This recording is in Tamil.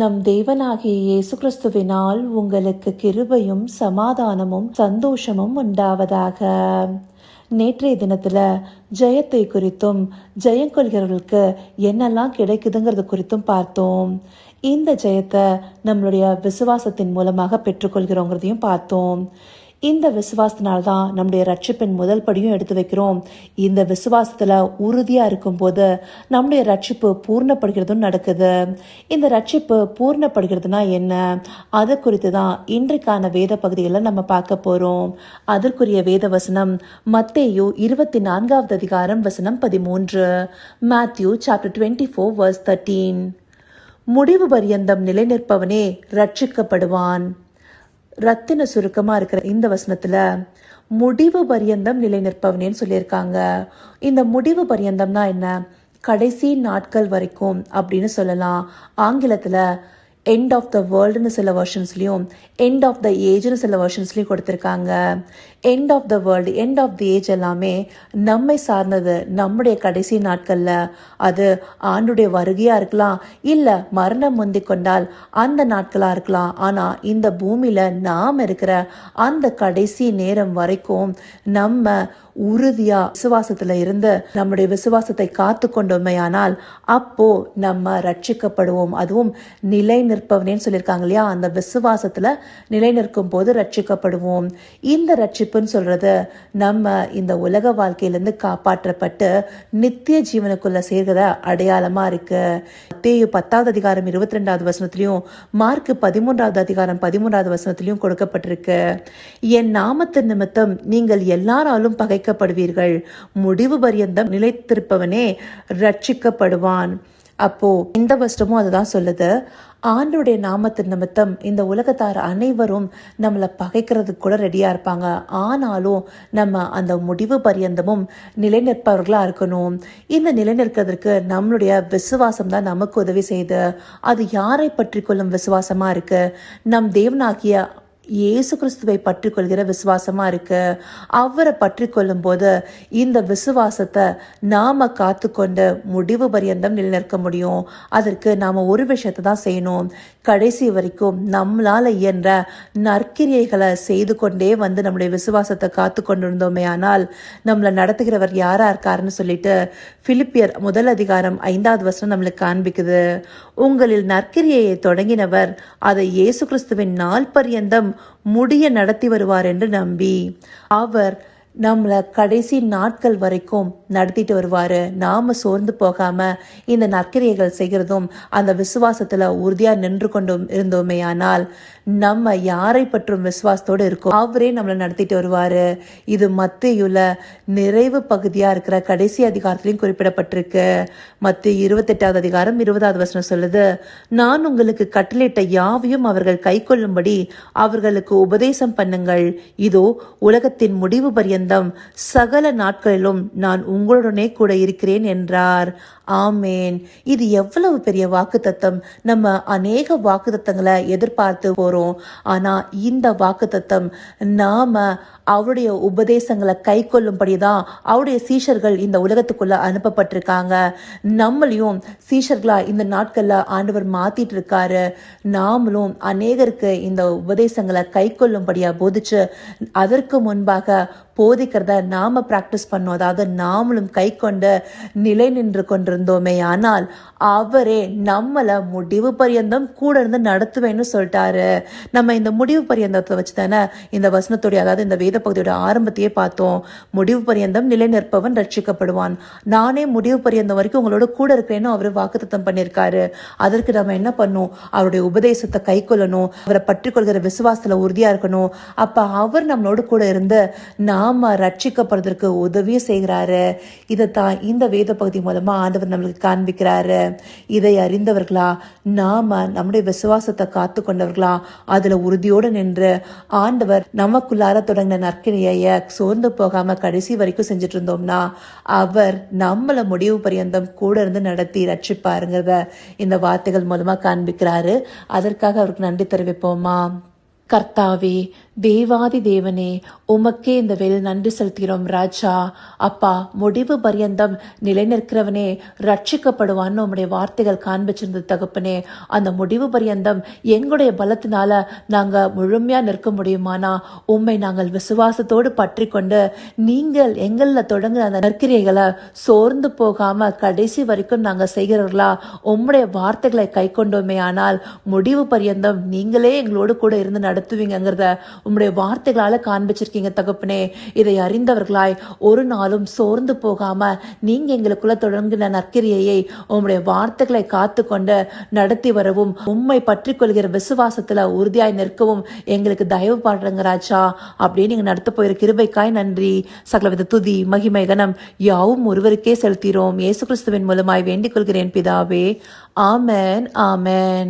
நம் தேவனாகிய இயேசு கிறிஸ்துவினால் உங்களுக்கு கிருபையும் சமாதானமும் சந்தோஷமும் உண்டாவதாக. நேற்றைய தினத்துல ஜெயத்தை குறித்தும் ஜெயம் கொள்கிறவர்களுக்கு என்னெல்லாம் கிடைக்குதுங்கிறது குறித்தும் பார்த்தோம். இந்த ஜெயத்தை நம்மளுடைய விசுவாசத்தின் மூலமாக பெற்றுக்கொள்கிறோங்கிறதையும் பார்த்தோம். இந்த விசுவாசத்தினால்தான் நம்முடைய ரட்சிப்பின் முதல் படியும் எடுத்து வைக்கிறோம். இந்த விசுவாசத்தில் உறுதியாக இருக்கும்போது நம்முடைய ரட்சிப்பு பூர்ணப்படுகிறதும் நடக்குது. இந்த ரட்சிப்பு பூர்ணப்படுகிறதுனா என்ன? அது குறித்து தான் இன்றைக்கான வேத பகுதிகளை நம்ம பார்க்க போகிறோம் அதற்குரிய வேத வசனம் மத்தேயு இருபத்தி நான்காவது அதிகாரம் வசனம் பதிமூன்று. Matthew chapter twenty four verse thirteen முடிவு பரியந்தம் நிலை நிற்பவனே ரட்சிக்கப்படுவான் ரத்தின சுருக்கமா இருக்கிற இந்த வசனத்துல முடிவு பரியந்தம் நிலை நிற்பவனேன்னு சொல்லியிருக்காங்க. இந்த முடிவு பரியந்தம்னா என்ன? கடைசி நாட்கள் வரைக்கும் அப்படின்னு சொல்லலாம். ஆங்கிலத்துல எண்ட் ஆஃப் த வேர்ல்டுன்னு சில வெர்ஷன்ஸ்லையும் எண்ட் ஆஃப் த ஏஜ்னு சில வெர்ஷன்ஸ்லையும் கொடுத்துருக்காங்க. End of the world end of the age எல்லாமே நம்மை சார்ந்தது. நம்முடைய கடைசி நாட்களில் அது ஆண்டுடைய வருகையாக இருக்கலாம் இல்லை மரணம் முந்தி கொண்டால் அந்த நாட்களாக இருக்கலாம். ஆனால் இந்த பூமியில் நாம் இருக்கிற அந்த கடைசி நேரம் வரைக்கும் நம்ம உறுதியாக விசுவாசத்தில் இருந்து நம்முடைய விசுவாசத்தை காத்து கொண்டோமையானால் அப்போ நம்ம ரட்சிக்கப்படுவோம். அதுவும் நிலை நிற்பவனேன்னு சொல்லியிருக்காங்க இல்லையா? அந்த விசுவாசத்தில் நிலை நிற்கும் போது ரட்சிக்கப்படுவோம். இந்த ரட்சிப்புன்னு சொல்கிறது நம்ம இந்த உலக வாழ்க்கையிலேருந்து காப்பாற்றப்பட்டு நித்திய ஜீவனுக்குள்ளே சேர்கிற அடையாளமாக இருக்கு. தேயு பத்தாவது அதிகாரம் இருபத்தி ரெண்டாவது வசனத்திலையும் மார்க் பதிமூன்றாவது அதிகாரம் பதிமூன்றாவது வசனத்திலையும் கொடுக்கப்பட்டிருக்கு. என் நாமத்தின் நிமித்தம் நீங்கள் எல்லாராலும் பகைக்கப்படுவீர்கள். முடிவு பரியந்தம் நிலைத்திருப்பவனே ரட்சிக்கப்படுவான். அப்போ இந்த வருஷமும் அதுதான் சொல்லுது. ஆண்டுடைய நாமத்தின் நிமித்தம் இந்த உலகத்தார் அனைவரும் நம்மளை பகைக்கிறதுக்கு கூட ரெடியாக இருப்பாங்க. ஆனாலும் நம்ம அந்த முடிவு பரியந்தமும் நிலைநிற்பவர்களாக இருக்கணும். இந்த நிலைநிற்கிறதுக்கு நம்மளுடைய விசுவாசம் தான் நமக்கு உதவி செய்யுது. அது யாரை பற்றி கொள்ளும் விசுவாசமாக இருக்குது நம் தேவனாகிய இயேசு கிறிஸ்துவை பற்றி கொள்கிற விசுவாசமா இருக்கு? அவரை பற்றி கொள்ளும் போது இந்த விசுவாசத்தை நாம காத்துக்கொண்டு முடிவு பரியந்தம் நிலைநிற்க முடியும். அதற்கு நாம ஒரு விஷயத்தை தான் செய்யணும். கடைசி வரைக்கும் நம்மளால இயன்ற நற்கிரியைகளை செய்து கொண்டே வந்து நம்முடைய விசுவாசத்தை காத்து கொண்டிருந்தோமே. ஆனால் நம்மளை நடத்துகிறவர் யாரா இருக்காருன்னு சொல்லிட்டு பிலிப்பியர் முதல் அதிகாரம் ஐந்தாவது வருஷம் நம்மளுக்கு காண்பிக்குது. உங்களில் நற்கிரியையை தொடங்கினவர் அதை இயேசு கிறிஸ்துவின் நாள் பரியந்தம் முடிய நடத்தி வருவார் என்று நம்பி. அவர் நம்மளை கடைசி நாட்கள் வரைக்கும் நடத்திட்டு வருவாரு. நாம சோர்ந்து போகாம இந்த நற்கிரியைகள் செய்கிறதும் அந்த விசுவாசத்துல உறுதியா நின்று கொண்டும் இருந்தோமே ஆனால் நம்ம யாரை பற்றும் விசுவாசத்தோடு இருக்கோம்? அவரே நம்மளை நடத்திட்டு வருவாரு. இது மத்தியுள்ள நிறைவு பகுதியா இருக்கிற கடைசி அதிகாரத்திலையும் குறிப்பிடப்பட்டிருக்கு. மத்திய இருபத்தெட்டாவது அதிகாரம் இருபதாவது வசனம் சொல்லுது நான் உங்களுக்கு கட்டளிட்ட யாவையும் அவர்கள் கை கொள்ளும்படி அவர்களுக்கு உபதேசம் பண்ணுங்கள். இதோ உலகத்தின் முடிவு பரியந்தம் சகல நாட்களிலும் நான் உங்களுடனே கூட இருக்கிறேன் என்றார். ஆமேன். இது எவ்வளவு பெரிய வாக்கு தத்தம் நம்ம அநேக வாக்கு தத்தங்களை எதிர்பார்த்து போறோம். ஆனா இந்த வாக்கு தத்தம் நாம அவருடைய உபதேசங்களை கை கொள்ளும்படிதான் அவருடைய சீஷர்கள் இந்த உலகத்துக்குள்ள அனுப்பப்பட்டிருக்காங்க. நம்மளையும் சீஷர்களா இந்த நாட்கள்ல ஆண்டவர் மாத்திட்டு இருக்காரு நாமளும் அநேகருக்கு இந்த உபதேசங்களை கை கொள்ளும்படியா போதிச்சு அதற்கு முன்பாக போ போதிக்கிறத நாம் பிராக்டிஸ் பண்ணோம். அதாவது நாமளும் கை கொண்டு நிலை நின்று கொண்டிருந்தோமே. ஆனால் அவரே நம்மளை முடிவு பரியந்தம் கூட இருந்து நடத்துவேன்னு சொல்லிட்டாரு. நம்ம இந்த முடிவு பரியந்தத்தை வச்சு தானே இந்த வசனத்துடைய அதாவது இந்த வேத பகுதியோட ஆரம்பத்தையே பார்த்தோம். முடிவு பரியந்தம் நிலை நிற்பவன் ரட்சிக்கப்படுவான். நானே முடிவு பரியந்தம் வரைக்கும் உங்களோட கூட இருக்கிறேன்னு அவர் வாக்குத்தம் பண்ணியிருக்காரு. அதற்கு நம்ம என்ன பண்ணும் அவருடைய உபதேசத்தை கை கொள்ளணும். அவரை பற்றி கொள்கிற உறுதியாக இருக்கணும். அப்போ அவர் நம்மளோட கூட இருந்து நாம ரட்சிக்கப்படுறதுக்கு உதவியும் செய்கிறாரு. இதை தான் இந்த வேத பகுதி மூலமாக ஆண்டவர் நம்மளுக்கு காண்பிக்கிறாரு. இதை அறிந்தவர்களா? நாம நம்முடைய விசுவாசத்தை காத்து கொண்டவர்களா அதுல உறுதியோடு நின்று ஆண்டவர் நமக்குள்ளார தொடங்கின நற்கிரியை சோர்ந்து போகாம கடைசி வரைக்கும் செஞ்சுட்டு இருந்தோம்னா அவர் நம்மளை முடிவு பரியந்தம் கூட இருந்து நடத்தி ரட்சிப்பாருங்கிறத இந்த வார்த்தைகள் மூலமாக காண்பிக்கிறாரு. அதற்காக அவருக்கு நன்றி தெரிவிப்போமா? கர்த்தாவே தேவாதி தேவனே உமக்கே இந்த வேலை நன்றி செலுத்துகிறோம் ராஜா. அப்பா முடிவு பரியந்தம் நிலை நிற்கிறவனே ரட்சிக்கப்படுவான்னு உம்முடைய வார்த்தைகள் காண்பிச்சிருந்த தகப்பனே அந்த முடிவு பரியந்தம் எங்களுடைய பலத்தினால நாங்கள் முழுமையாக நிற்க முடியுமானா? உம்மை நாங்கள் விசுவாசத்தோடு பற்றி கொண்டு நீங்கள் எங்களில் தொடங்குற அந்த நற்கிரியைகளை சோர்ந்து போகாம கடைசி வரைக்கும் நாங்கள் செய்கிறவர்களா? உம்முடைய வார்த்தைகளை கை கொண்டோமே ஆனால் முடிவு பரியந்தம் நீங்களே எங்களோடு கூட இருந்து நடத்துவீங்கங்கிறத உம்முடைய வார்த்தைகளால் காண்பிச்சிருக்கீங்க. தகப்பனே இதை அறிந்தவர்களாய் ஒரு நாளும் சோர்ந்து போகாம நீங்க எங்களுக்குள்ள தொடங்கின நற்கிரியையை உங்களுடைய வார்த்தைகளை காத்து கொண்டு நடத்தி வரவும் உண்மை பற்றி கொள்கிற விசுவாசத்துல உறுதியாய் நிற்கவும் எங்களுக்கு தயவு பாடுறங்க ராஜா. அப்படியே நீங்க நடத்த போயிரு கிருபைக்காய் நன்றி. சகலவித துதி மகிமை கனம் யாவும் ஒருவருக்கே செலுத்திரோம். இயேசு கிறிஸ்துவின் மூலமாய் வேண்டிக் கொள்கிறேன் பிதாவே. ஆமேன் ஆமேன்.